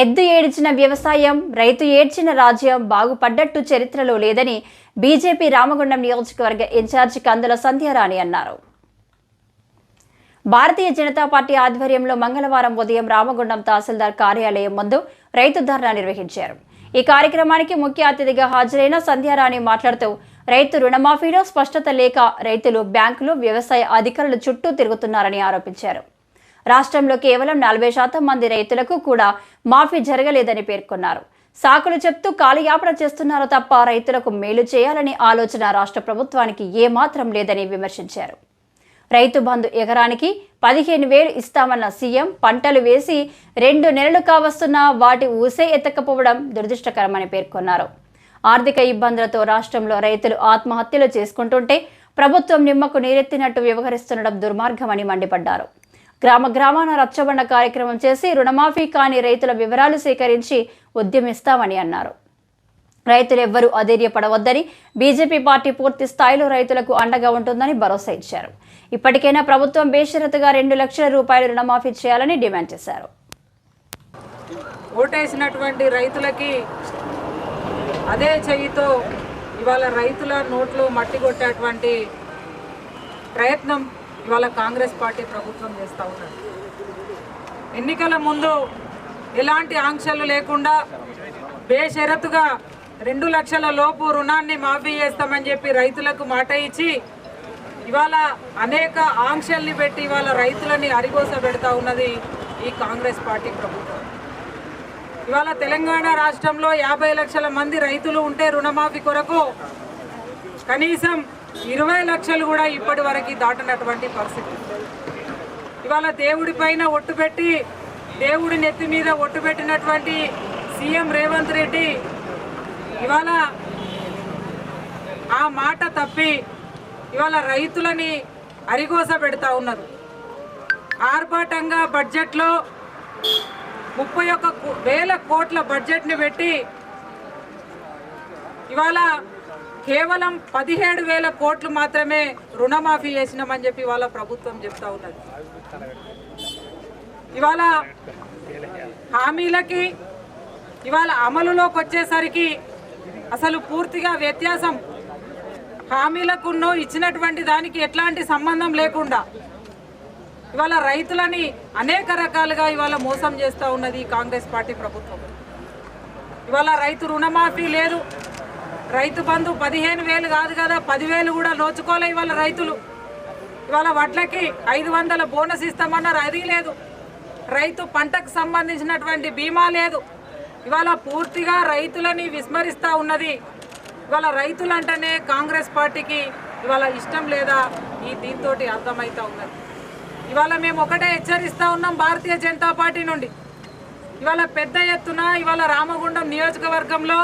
ఎద్దు ఏడ్చిన వ్యవసాయం రైతు ఏడ్చిన రాజ్యం బాగుపడ్డట్టు చరిత్రలో లేదని బీజేపీ రామగుండం నియోజకవర్గ ఇన్ఛార్జి కందుల సంధ్యారాణి అన్నారు. భారతీయ జనతా పార్టీ ఆధ్వర్యంలో మంగళవారం ఉదయం రామగుండం తహసీల్దార్ కార్యాలయం ముందు రైతు ధర్నా నిర్వహించారు. ఈ కార్యక్రమానికి ముఖ్య అతిథిగా హాజరైన సంధ్యారాణి మాట్లాడుతూ రైతు రుణమాఫీలో స్పష్టత లేక రైతులు బ్యాంకులు వ్యవసాయ అధికారులు చుట్టూ తిరుగుతున్నారని ఆరోపించారు. రాష్ట్రంలో కేవలం నలభై శాతం మంది రైతులకు కూడా మాఫీ జరగలేదని పేర్కొన్నారు. సాకులు చెప్తూ కాలయాపన చేస్తున్నారు తప్ప రైతులకు మేలు చేయాలని ఆలోచన రాష్ట్ర ప్రభుత్వానికి ఏమాత్రం లేదని విమర్శించారు. రైతు బంధు ఎకరానికి పదిహేను వేలు ఇస్తామన్న సీఎం పంటలు వేసి రెండు నెలలు కావస్తున్నా వాటి ఊసే ఎత్తకపోవడం దురదృష్టకరమని పేర్కొన్నారు. ఆర్థిక ఇబ్బందులతో రాష్ట్రంలో రైతులు ఆత్మహత్యలు చేసుకుంటుంటే ప్రభుత్వం నిమ్మకు నీరెత్తినట్టు వ్యవహరిస్తుండడం దుర్మార్గమని మండిపడ్డారు. గ్రామ గ్రామాన రచ్చబండ కార్యక్రమం చేసి రుణమాఫీ కాని రైతుల వివరాలు సేకరించి ఉద్యమిస్తామని అన్నారు. రైతులెవ్వరూ అధైర్యపడవద్దని బీజేపీ పార్టీ పూర్తి స్థాయిలో రైతులకు అండగా ఉంటుందని భరోసా ఇచ్చారు. ఇప్పటికైనా ప్రభుత్వం బేషరతుగా రెండు లక్షల రూపాయలు రుణమాఫీ చేయాలని డిమాండ్ చేశారు. ఓటేసినటువంటి రైతులకి అదే చెయ్యితో ఇవాళ రైతుల నోట్లు మట్టి కొట్టేటువంటి ప్రయత్నం ఇవాళ కాంగ్రెస్ పార్టీ ప్రభుత్వం చేస్తూ ఉన్నారు. ఎన్నికల ముందు ఎలాంటి ఆంక్షలు లేకుండా బేషరతుగా రెండు లక్షల లోపు రుణాన్ని మాఫీ చేస్తామని చెప్పి రైతులకు మాట ఇచ్చి ఇవాళ అనేక ఆంక్షల్ని పెట్టి ఇవాళ రైతులని అరిగోస పెడతా ఉన్నది ఈ కాంగ్రెస్ పార్టీ ప్రభుత్వం. ఇవాళ తెలంగాణ రాష్ట్రంలో యాభై లక్షల మంది రైతులు ఉంటే రుణమాఫీ కొరకు కనీసం ఇరవై లక్షలు కూడా ఇప్పటి వరకు దాటినటువంటి పరిస్థితి. ఇవాళ దేవుడి పైన ఒట్టు పెట్టి దేవుడి నెత్తి మీద ఒట్టు పెట్టినటువంటి సీఎం రేవంత్ రెడ్డి ఇవాళ ఆ మాట తప్పి ఇవాళ రైతులని అరిగోస పెడతా ఉన్నారు. ఆర్భాటంగా బడ్జెట్లో ముప్పై ఒక్క వేల కోట్ల బడ్జెట్ని పెట్టి ఇవాళ కేవలం పదిహేడు వేల కోట్లు మాత్రమే రుణమాఫీ చేసినామని చెప్పి ఇవాళ ప్రభుత్వం చెప్తా ఉన్నది. ఇవాళ హామీలకి ఇవాళ అమలులోకి వచ్చేసరికి అసలు పూర్తిగా వ్యత్యాసం. హామీలకున్నో ఇచ్చినటువంటి దానికి ఎట్లాంటి సంబంధం లేకుండా ఇవాళ రైతులని అనేక రకాలుగా ఇవాళ మోసం చేస్తూ ఉన్నది కాంగ్రెస్ పార్టీ ప్రభుత్వం. ఇవాళ రైతు రుణమాఫీ లేదు రైతు బంధు పదిహేను వేలు కాదు కదా పదివేలు కూడా నోచుకోలే ఇవాళ రైతులు. ఇవాళ వడ్లకి ఐదు వందల బోనస్ ఇస్తామన్నారు అది లేదు. రైతు పంటకు సంబంధించినటువంటి బీమా లేదు. ఇవాళ పూర్తిగా రైతులని విస్మరిస్తూ ఉన్నది. ఇవాళ రైతులంటేనే కాంగ్రెస్ పార్టీకి ఇవాళ ఇష్టం లేదా? ఈ దీంతో అర్థమవుతా ఉన్నది. ఇవాళ మేము ఒకటే హెచ్చరిస్తూ ఉన్నాం భారతీయ జనతా పార్టీ నుండి. ఇవాళ పెద్ద ఎత్తున ఇవాళ రామగుండం నియోజకవర్గంలో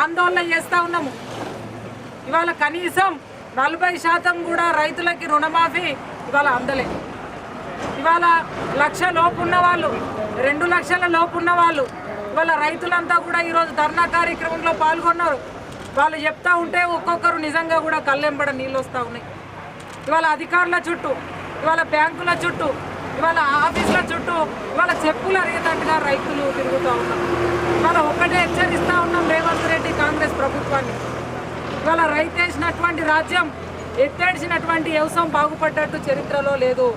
ఆందోళన చేస్తూ ఉన్నాము. ఇవాళ కనీసం నలభై శాతం కూడా రైతులకి రుణమాఫీ ఇవాళ అందలే. ఇవాళ లక్ష లోపు ఉన్న వాళ్ళు రెండు లక్షల లోపు ఉన్న వాళ్ళు ఇవాళ రైతులంతా కూడా ఈరోజు ధర్నా కార్యక్రమంలో పాల్గొన్నారు. వాళ్ళు చెప్తా ఉంటే ఒక్కొక్కరు నిజంగా కూడా కళ్ళెంబడ నీళ్ళు వస్తూ ఉన్నాయి. ఇవాళ అధికారుల చుట్టూ ఇవాళ బ్యాంకుల చుట్టూ ఇవాళ ఆఫీసుల చుట్టూ ఇవాళ చెప్పులు అరిగేటట్టుగా రైతులు తిరుగుతూ ఉన్నారు. ఇవాళ ఒక్కటే హెచ్చరి ఉన్నాం రేవంత్ రెడ్డి కాంగ్రెస్ ప్రభుత్వాన్ని ఇవాళ రైతేసినటువంటి రాజ్యం ఎత్తేడిసినటువంటి వ్యవసాయం బాగుపడ్డట్టు చరిత్రలో లేదు.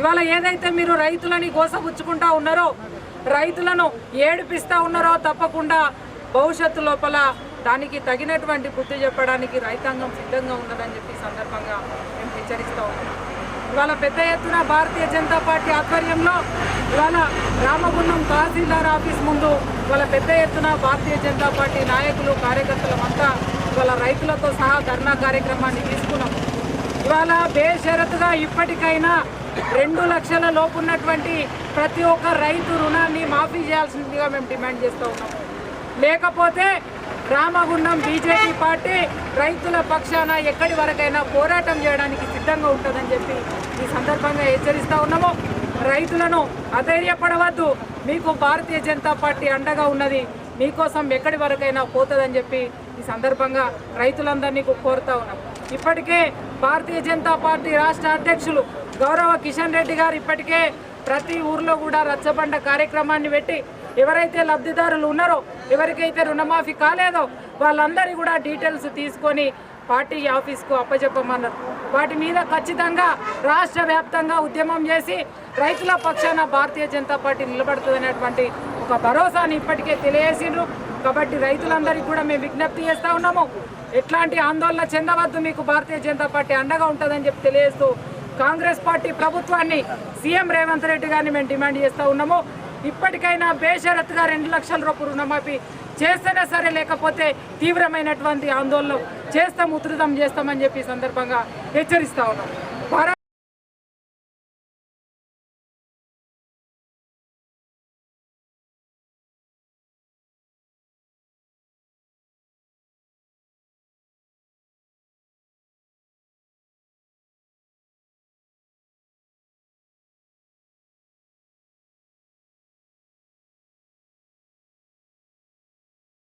ఇవాళ ఏదైతే మీరు రైతులని గోసపుచ్చుకుంటా ఉన్నారో రైతులను ఏడిపిస్తూ ఉన్నారో తప్పకుండా భవిష్యత్తు లోపల దానికి తగినటువంటి బుద్ధి చెప్పడానికి రైతాంగం సిద్ధంగా ఉన్నదని చెప్పి సందర్భంగా మేము హెచ్చరిస్తూ ఉన్నాం. ఇవాళ పెద్ద ఎత్తున భారతీయ జనతా పార్టీ ఆధ్వర్యంలో ఇవాళ రామగుండం తహసీల్దార్ ఆఫీస్ ముందు ఇవాళ పెద్ద ఎత్తున భారతీయ జనతా పార్టీ నాయకులు కార్యకర్తలమంతా ఇవాళ రైతులతో సహా ధర్నా కార్యక్రమాన్ని తీసుకున్నాం. ఇవాళ బేషరతుగా ఇప్పటికైనా రెండు లక్షల లోపు ఉన్నటువంటి ప్రతి ఒక్క రైతు రుణాన్ని మాఫీ చేయాల్సిందిగా మేము డిమాండ్ చేస్తూ ఉన్నాం. లేకపోతే రామగుండం బీజేపీ పార్టీ రైతుల పక్షాన ఎక్కడి వరకైనా పోరాటం చేయడానికి సిద్ధంగా ఉంటుందని చెప్పి ఈ సందర్భంగా హెచ్చరిస్తా ఉన్నాము. రైతులను అధైర్యపడవద్దు. మీకు భారతీయ జనతా పార్టీ అండగా ఉన్నది. మీకోసం ఎక్కడి వరకైనా పోతుందని చెప్పి ఈ సందర్భంగా రైతులందరినీ కోరుతా ఉన్నాం. ఇప్పటికే భారతీయ జనతా పార్టీ రాష్ట్ర అధ్యక్షులు గౌరవ కిషన్ రెడ్డి గారు ఇప్పటికే ప్రతి ఊర్లో కూడా రచ్చబండ కార్యక్రమాన్ని పెట్టి ఎవరైతే లబ్ధిదారులు ఉన్నారో ఎవరికైతే రుణమాఫీ కాలేదో వాళ్ళందరి కూడా డీటెయిల్స్ తీసుకొని పార్టీ ఆఫీస్కు అప్పచెప్పమన్నారు వాటి మీద ఖచ్చితంగా రాష్ట్ర వ్యాప్తంగా ఉద్యమం చేసి రైతుల పక్షాన భారతీయ జనతా పార్టీ నిలబడుతుందనేటువంటి ఒక భరోసాని ఇప్పటికే తెలియజేసిండ్రు. కాబట్టి రైతులందరికీ కూడా మేము విజ్ఞప్తి చేస్తూ ఉన్నాము. ఎట్లాంటి ఆందోళన చెందవద్దు మీకు భారతీయ జనతా పార్టీ అండగా ఉంటుందని చెప్పి తెలియజేస్తూ కాంగ్రెస్ పార్టీ ప్రభుత్వాన్ని సీఎం రేవంత్ రెడ్డి గారిని మేము డిమాండ్ చేస్తూ ఉన్నాము. ఇప్పటికైనా బేషరత్తుగా రెండు లక్షల రూపాయలు రుణమాఫీ చేస్తేనే సరే లేకపోతే తీవ్రమైనటువంటి ఆందోళన చేస్తాం ఉధృతం చేస్తామని చెప్పి సందర్భంగా హెచ్చరిస్తా ఉన్నాం.